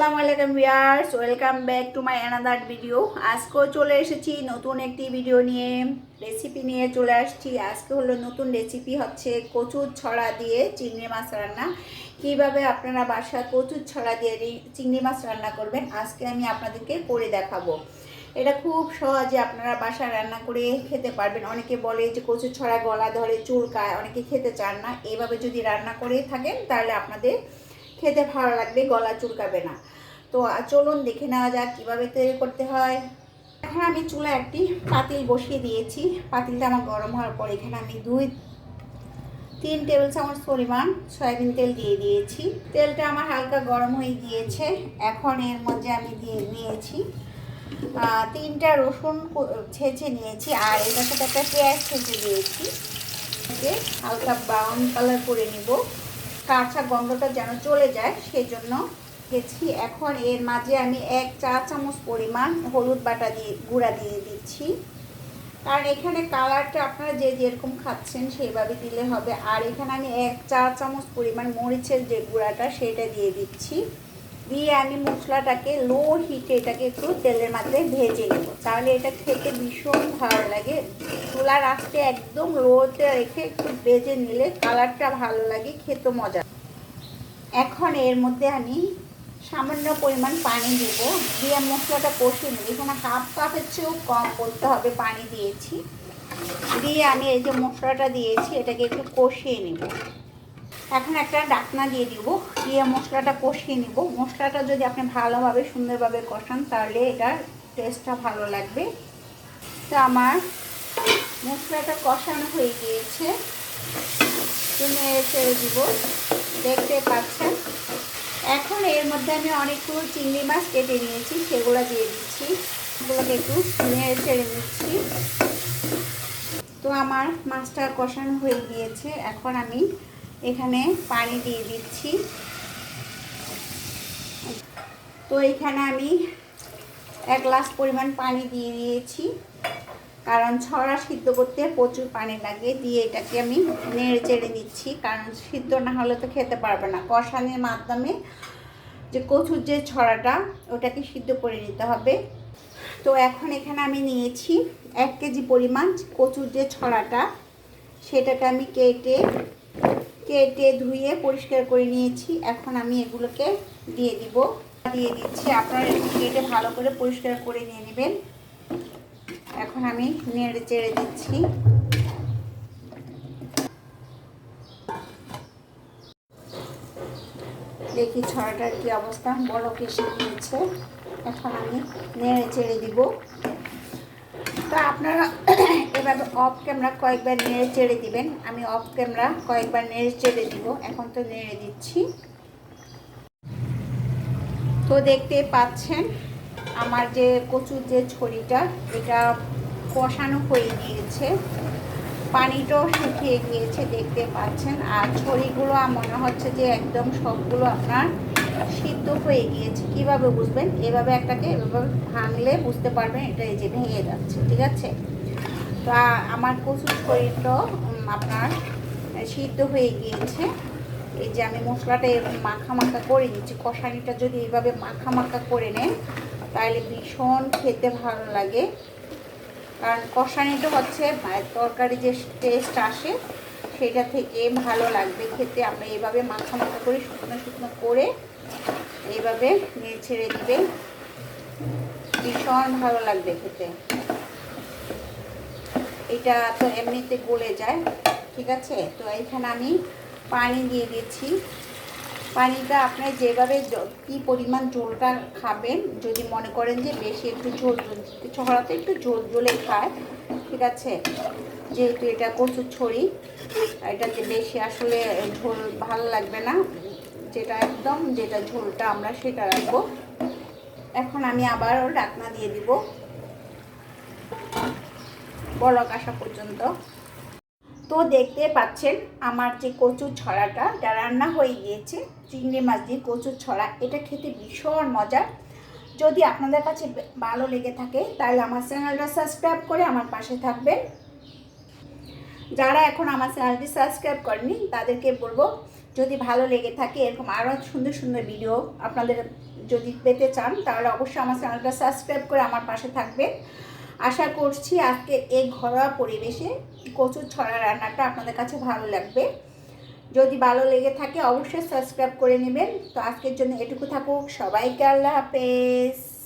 আসসালামু আলাইকুম viewers, welcome back to my another video. আজকেও চলে এসেছি নতুন একটি ভিডিও নিয়ে, রেসিপি নিয়ে চলে আসছি। আজকে হলো নতুন রেসিপি হচ্ছে কচুর ছড়া দিয়ে চিংড়ি মাছ রান্না। কীভাবে আপনারা বাসায় কচুর ছড়া দিয়ে চিংড়ি মাছ রান্না করবেন, আজকে আমি আপনাদেরকে করে দেখাবো। এটা খুব সহজে আপনারা বাসায় রান্না করে খেতে পারবেন। অনেকে বলে যে কচুর ছড়া গলা ধরে চুলকায়, অনেকে খেতে চান না। এইভাবে যদি রান্না করে থাকেন, তাহলে আপনাদের খেতে ভালো লাগবে, গলা চুলকাবে না। তো চলুন দেখে নেওয়া যাক কীভাবে তৈরি করতে হয়। এখন আমি চুলা একটি পাতিল বসিয়ে দিয়েছি। পাতিলটা আমার গরম হওয়ার পর এখানে আমি দুই, তিন টেবিল চামচ পরিমাণ সয়াবিন তেল দিয়ে দিয়েছি। তেলটা আমার হালকা গরম হয়ে গিয়েছে। এখন এর মধ্যে আমি দিয়ে নিয়েছি তিনটা রসুন ছেঁচে নিয়েছি আর এটার সাথে একটা পেঁয়াজ ছেঁচে দিয়েছি। হালকা ব্রাউন কালার করে নিব। কাঁচা গন্ধটা যেন চলে যায় সেই জন্য গেছি। এখন এর মাঝে আমি এক চা চামচ পরিমাণ হলুদ বাটা দিয়ে, গুঁড়া দিয়ে দিচ্ছি। কারণ এখানে কালারটা আপনারা যে যেরকম খাচ্ছেন সেইভাবে দিলে হবে। আর এখানে আমি এক চা চামচ পরিমাণ মরিচের যে গুঁড়াটা, সেটা দিয়ে দিচ্ছি। দিয়ে আমি মশলাটাকে লো হিটে এটাকে একটু তেলের মাঝে ভেজে নেব। তাহলে এটা খেতে ভীষণ ভালো লাগে। চুলার আঁচটা একদম লোতে রেখে একটু ভেজে নিলে কালারটা ভালো লাগে, খেতে মজা। এখন এর মধ্যে আমি সামান্য পরিমাণ পানি দেব। দিয়ে মশলাটা কষিয়ে নেব। এখানে হাফ কাপের চেয়েও কম করতে হবে পানি দিয়েছি। দিয়ে আমি এই যে মশলাটা দিয়েছি, এটাকে একটু কষিয়ে নেব। এখন একটা ডাকনা দিয়ে দিব, দিয়ে মশলাটা কষিয়ে নিব। মশলাটা যদি আপনি ভালোভাবে, সুন্দরভাবে কষান, তাহলে এটার টেস্টটা ভালো লাগবে। তো আমার মশলাটা কষানো হয়ে গিয়েছে। তুমি ছেড়ে দিব। দেখতে পাচ্ছেন? এখন এর মধ্যে আমি অনেকগুলো চিংড়ি মাছ কেটে নিয়েছি, সেগুলো দিয়ে দিচ্ছি। এগুলোকে একটু নেড়ে ছেড়ে নিচ্ছি। তো আমার মাছটা কষানো হয়ে গিয়েছে। এখন আমি এখানে পানি দিয়ে দিচ্ছি। তো এখানে আমি এক গ্লাস পরিমাণ পানি দিয়ে দিয়েছি। কারণ ছড়া সিদ্ধ করতে প্রচুর পানি লাগে, দিয়ে এটাকে আমি নেড়ে চেড়ে নিচ্ছি কারণ সিদ্ধ না হলে তো খেতে পারবে না। কষানের মাধ্যমে যে কচুর যে ছড়াটা, ওটাকে সিদ্ধ করে নিতে হবে। তো এখন এখানে আমি নিয়েছি এক কেজি পরিমাণ কচুর যে ছড়াটা, সেটাকে আমি কেটে কেটে ধুয়ে পরিষ্কার করে নিয়েছি। এখন আমি এগুলোকে দিয়ে দিব। দিয়ে দিচ্ছি। আপনারা কেটে ভালো করে পরিষ্কার করে নিয়ে নেবেন। এখন আমি নেড়ে চেড়ে দিচ্ছি। দেখি ছড়াটার কি অবস্থা। বড় কেসে দিয়েছে এখন আমি নেড়ে চেড়ে দিব। তো আপনারা এভাবে অফ ক্যামেরা কয়েকবার নেড়ে চেড়ে দিবেন। আমি অফ ক্যামেরা কয়েকবার নেড়ে চেড়ে দিব। এখন তো নেড়ে দিচ্ছি। তো দেখতে পাচ্ছেন, আমার যে কচুর যে ছড়িটা, এটা কষানো হয়ে গিয়েছে। পানিটাও শুকিয়ে গিয়েছে, দেখতে পাচ্ছেন। আর ছড়িগুলো মনে হচ্ছে যে একদম সবগুলো আপনার সিদ্ধ হয়ে গিয়েছে। কীভাবে বুঝবেন? এভাবে একটাকে এভাবে ভাঙলে বুঝতে পারবেন এটা এই যে ভেঙে যাচ্ছে ঠিক আছে? তো আমার কচুর উম, আপনার সিদ্ধ হয়ে গিয়েছে। এই যে আমি মশলাটা মাখা মাখা করে নিচ্ছি। কষানিটা যদি এইভাবে মাখা মাখা করে নেন তাহলে ভীষণ খেতে ভালো লাগে। কারণ কষানিটা হচ্ছে তরকারি যে টেস্ট আসে সেটা থেকে ভালো লাগবে খেতে। আপনি এইভাবে মাখা মাখা করে শুকনো শুকনো করে এইভাবে নিয়ে ছেড়ে দিবেন ভীষণ ভালো লাগবে খেতে। এটা তো এমনিতে গলে যায়, ঠিক আছে? তো এখানে আমি পানি দিয়ে দিচ্ছি পানিটা আপনার যেভাবে কি পরিমাণ ঝোলটা খাবেন, যদি মনে করেন যে বেশি একটু ঝোল ছড়াতে একটু ঝোল ঝোলে খায়, ঠিক আছে? যেহেতু এটা কচুর ছড়ি এটাতে বেশি আসলে ঝোল ভালো লাগবে না। যেটা একদম যেটা ঝোলটা আমরা সেটা রাখব। এখন আমি আবারও ডাকনা দিয়ে দিব। বলক আসা পর্যন্ত। তো দেখতে পাচ্ছেন আমার যে কচুর ছড়াটা, যা রান্না হয়ে গিয়েছে, চিংড়ি মাছ দিয়ে কচুর ছড়া, এটা খেতে ভীষণ মজার। যদি আপনাদের কাছে ভালো লেগে থাকে, তাহলে আমার চ্যানেলটা সাবস্ক্রাইব করে আমার পাশে থাকবেন। যারা এখন আমার চ্যানেলটি সাবস্ক্রাইব করেনি তাদেরকে বলব যদি ভালো লেগে থাকে, এরকম আরও সুন্দর সুন্দর ভিডিও আপনাদের যদি পেতে চান, তাহলে অবশ্যই আমার চ্যানেলটা সাবস্ক্রাইব করে আমার পাশে থাকবেন। আশা করছি আজকে এই ঘরোয়া পরিবেশে কচুর ছড়া রান্নাটা আপনাদের কাছে ভালো লাগবে। যদি ভালো লেগে থাকে, অবশ্যই সাবস্ক্রাইব করে নেবেন। তো আজকের জন্য এটুকু থাকুক, সবাইকে আল্লাহ হাফেজ।